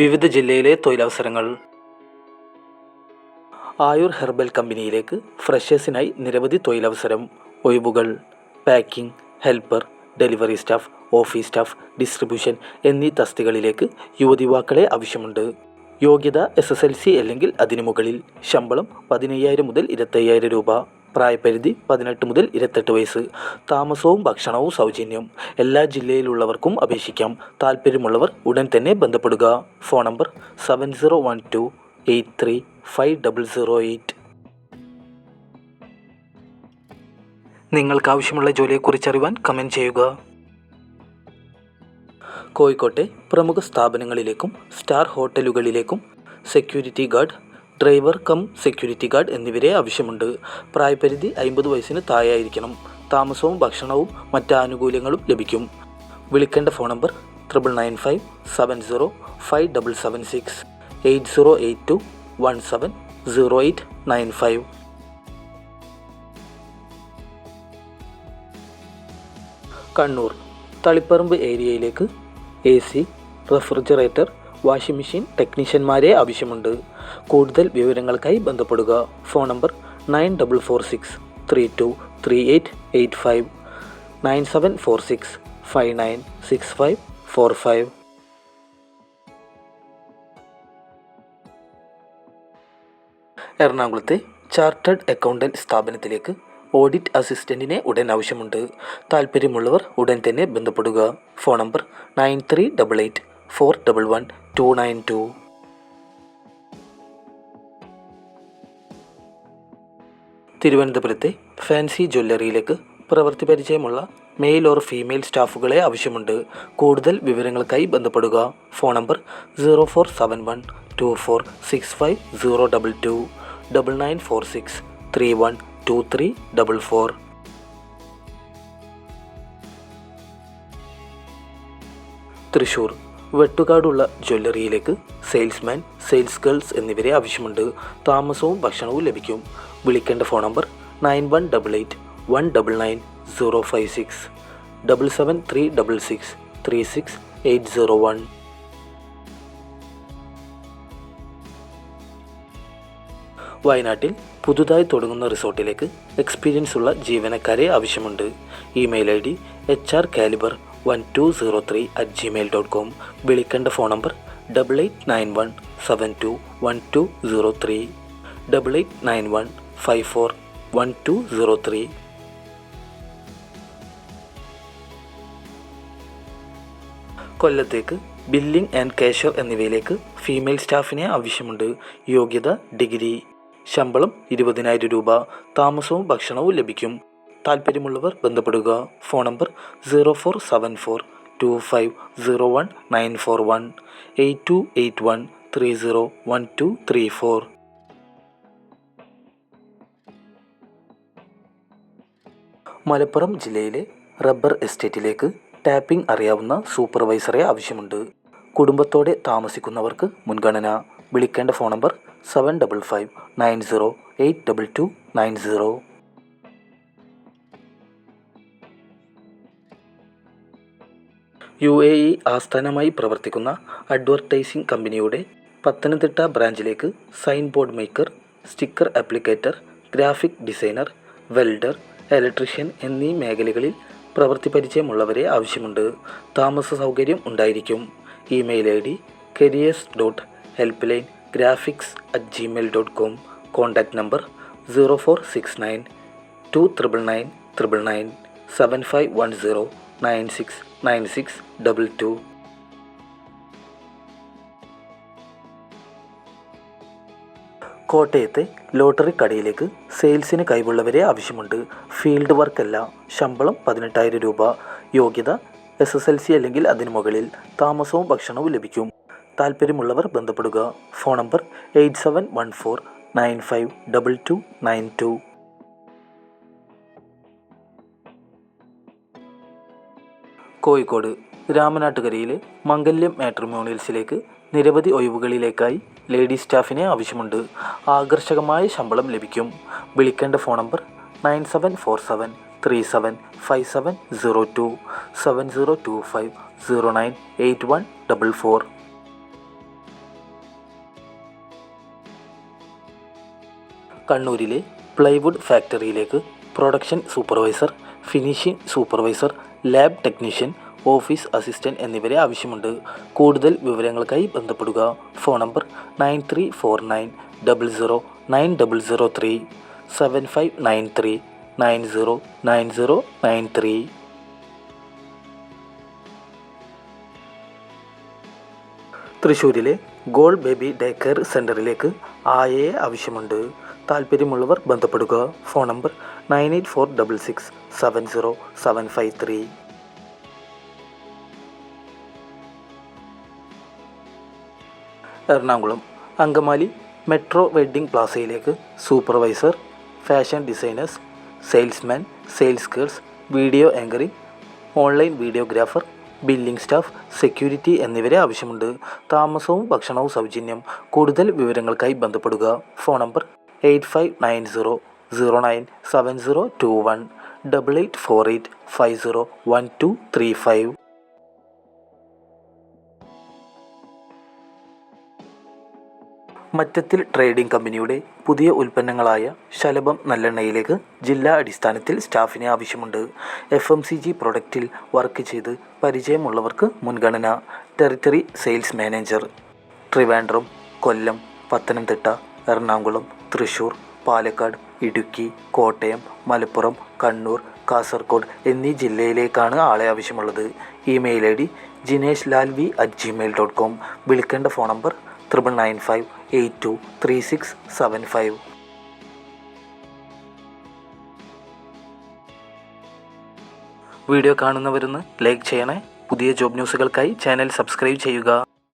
വിവിധ ജില്ലയിലെ തൊഴിലവസരങ്ങൾ. ആയുർ ഹെർബൽ കമ്പനിയിലേക്ക് ഫ്രഷേഴ്സിനായി നിരവധി തൊഴിലവസരം ഒഴിവുകൾ packing helper delivery staff office staff distribution എന്നീ തസ്തികളിലേക്ക് യുവതിവാക്കളെ ആവശ്യമുണ്ട്. യോഗ്യത എസ് എസ് എൽ സി അല്ലെങ്കിൽ അതിനു മുകളിൽ ശമ്പളം പതിനയ്യായിരം മുതൽ ഇരുപത്തയ്യായിരം രൂപ. പ്രായപരിധി പതിനെട്ട് മുതൽ ഇരുപത്തെട്ട് വയസ്സ്. താമസവും ഭക്ഷണവും സൗജന്യം. എല്ലാ ജില്ലയിലുള്ളവർക്കും അപേക്ഷിക്കാം. താല്പര്യമുള്ളവർ ഉടൻ തന്നെ ബന്ധപ്പെടുക. Phone number seven zero one two eight three five double zero eight. നിങ്ങൾക്കാവശ്യമുള്ള ജോലിയെക്കുറിച്ച് അറിയുവാൻ കമന്റ് ചെയ്യുക. കോഴിക്കോട്ടെ പ്രമുഖ സ്ഥാപനങ്ങളിലേക്കും star ഹോട്ടലുകളിലേക്കും security guard driver cum security guard എന്നിവരെ ആവശ്യമുണ്ട്. പ്രായപരിധി അമ്പത് വയസ്സിന് താഴെയായിരിക്കണം. താമസവും ഭക്ഷണവും മറ്റ് ആനുകൂല്യങ്ങളും ലഭിക്കും. വിളിക്കേണ്ട phone number triple nine five seven zero five double seven six eight zero eight two one seven zero eight nine five Kannur Taliparamba ഏരിയയിലേക്ക് റെഫ്രിജറേറ്റർ വാഷിംഗ് മെഷീൻ ടെക്നീഷ്യന്മാരെ ആവശ്യമുണ്ട്. കൂടുതൽ വിവരങ്ങൾക്കായി ബന്ധപ്പെടുക. Phone number nine double four six three two three eight eight five nine seven four six five nine six five four five. എറണാകുളത്തെ chartered accountant സ്ഥാപനത്തിലേക്ക് audit അസിസ്റ്റന്റിനെ ഉടൻ ആവശ്യമുണ്ട്. താല്പര്യമുള്ളവർ ഉടൻ തന്നെ ബന്ധപ്പെടുക. Phone number nine three double eight four double one two nine two. തിരുവനന്തപുരത്തെ ഫാൻസി ജ്വല്ലറിയിലേക്ക് പ്രവൃത്തി പരിചയമുള്ള മെയിൽ ഓർ ഫീമെയിൽ സ്റ്റാഫുകളെ ആവശ്യമുണ്ട്. കൂടുതൽ വിവരങ്ങൾക്കായി ബന്ധപ്പെടുക. Phone number zero four seven one two four six five zero double two double nine four six three one two three double four. Thrissur വെട്ടുകാടുള്ള ജ്വല്ലറിയിലേക്ക് salesman sales girls എന്നിവരെ ആവശ്യമുണ്ട്. താമസവും ഭക്ഷണവും ലഭിക്കും. വിളിക്കേണ്ട phone number nine one double eight one double nine zero five six double seven three double six three six eight zero one. വയനാട്ടിൽ പുതുതായി തുടങ്ങുന്ന റിസോർട്ടിലേക്ക് എക്സ്പീരിയൻസ് ഉള്ള ജീവനക്കാരെ ആവശ്യമുണ്ട്. Email I D H R calibre one two zero three at Gmail dot com വിളിക്കേണ്ട phone number double eight nine one seven two one two zero three double eight nine one five four one two zero three കൊല്ലത്തേക്ക് billing and cashier എന്നിവയിലേക്ക് female സ്റ്റാഫിനെ ആവശ്യമുണ്ട്. യോഗ്യത degree. ശമ്പളം ഇരുപതിനായിരം രൂപ. താമസവും ഭക്ഷണവും ലഭിക്കും. താല്പര്യമുള്ളവർ ബന്ധപ്പെടുക. Phone number zero four seven four two five zero one nine four one eight two eight one three zero one two three four Malappuram ജില്ലയിലെ റബ്ബർ എസ്റ്റേറ്റിലേക്ക് ടാപ്പിംഗ് അറിയാവുന്ന സൂപ്പർവൈസറെ ആവശ്യമുണ്ട്. കുടുംബത്തോടെ താമസിക്കുന്നവർക്ക് മുൻഗണന. വിളിക്കേണ്ട phone number seven double five nine zero eight double two nine zero U A E ആസ്ഥാനമായി പ്രവർത്തിക്കുന്ന advertising കമ്പനിയുടെ Pathanamthitta ബ്രാഞ്ചിലേക്ക് sign board maker sticker applicator graphic designer welder electrician എന്നീ മേഖലകളിൽ പ്രവൃത്തി പരിചയമുള്ളവരെ ആവശ്യമുണ്ട്. താമസ സൗകര്യം ഉണ്ടായിരിക്കും. Email I D careers dot help line graphics at Gmail dot com contact number zero four six nine two triple nine triple nine seven five one zero nine six nine six double two. കോട്ടയത്തെ lottery കടയിലേക്ക് സെയിൽസിന് കഴിവുള്ളവരെ ആവശ്യമുണ്ട്. Field വർക്കല്ല ശമ്പളം പതിനെട്ടായിരം രൂപ. യോഗ്യത S S L C അല്ലെങ്കിൽ അതിനു മുകളിൽ താമസവും ഭക്ഷണവും ലഭിക്കും. താല്പര്യമുള്ളവർ ബന്ധപ്പെടുക. Phone number eight seven one four nine five double two nine two. Kozhikode രാമനാട്ടുകരയിൽ Mangalyam മാട്രിമോണിയൽസിലേക്ക് നിരവധി ഒഴിവുകളിലേക്കായി ലേഡി സ്റ്റാഫിനെ ആവശ്യമുണ്ട്. ആകർഷകമായ ശമ്പളം ലഭിക്കും. വിളിക്കേണ്ട phone number nine seven four seven three seven five seven zero two seven zero two five zero nine eight one double four. കണ്ണൂരിലെ plywood ഫാക്ടറിയിലേക്ക് production supervisor finishing supervisor lab technician office assistant എന്നിവരെ ആവശ്യമുണ്ട്. കൂടുതൽ വിവരങ്ങൾക്കായി ബന്ധപ്പെടുക. Phone number nine three four nine double zero nine double zero three seven five nine three nine zero nine zero nine three തൃശ്ശൂരിലെ goal baby day care സെന്ററിലേക്ക് ആയയെ ആവശ്യമുണ്ട്. താല്പര്യമുള്ളവർ ബന്ധപ്പെടുക. Phone number nine eight four double six seven zero seven five three Ernakulam Angamaly metro wedding പ്ലാസയിലേക്ക് supervisor fashion designers salesman sales girls video anchoring online videographer billing staff security എന്നിവരെ ആവശ്യമുണ്ട്. താമസവും ഭക്ഷണവും സൗജന്യം. കൂടുതൽ വിവരങ്ങൾക്കായി ബന്ധപ്പെടുക. Phone number eight five nine zero zero nine seven zero two one. Double eight four eight five zero one two three five Mattathil trading കമ്പനിയുടെ പുതിയ ഉൽപ്പന്നങ്ങളായ ശലഭം നല്ലെണ്ണയിലേക്ക് ജില്ലാ അടിസ്ഥാനത്തിൽ സ്റ്റാഫിനെ ആവശ്യമുണ്ട്. എഫ് എം സി ജി പ്രൊഡക്റ്റിൽ വർക്ക് ചെയ്ത് പരിചയമുള്ളവർക്ക് മുൻഗണന. Territory sales manager Trivandrum Kollam Pathanamthitta Ernakulam Thrissur Palakkad Idukki Kottayam Malappuram Kannur Kasaragod എന്നീ ജില്ലയിലേക്കാണ് ആളെ ആവശ്യമുള്ളത്. Email I D Jinesh Lal V at Gmail dot com വിളിക്കേണ്ട phone number triple nine five eight two three six seven five video കാണുന്നവരൊന്ന് like ചെയ്യണേ. പുതിയ job ന്യൂസുകൾക്കായി channel subscribe ചെയ്യുക.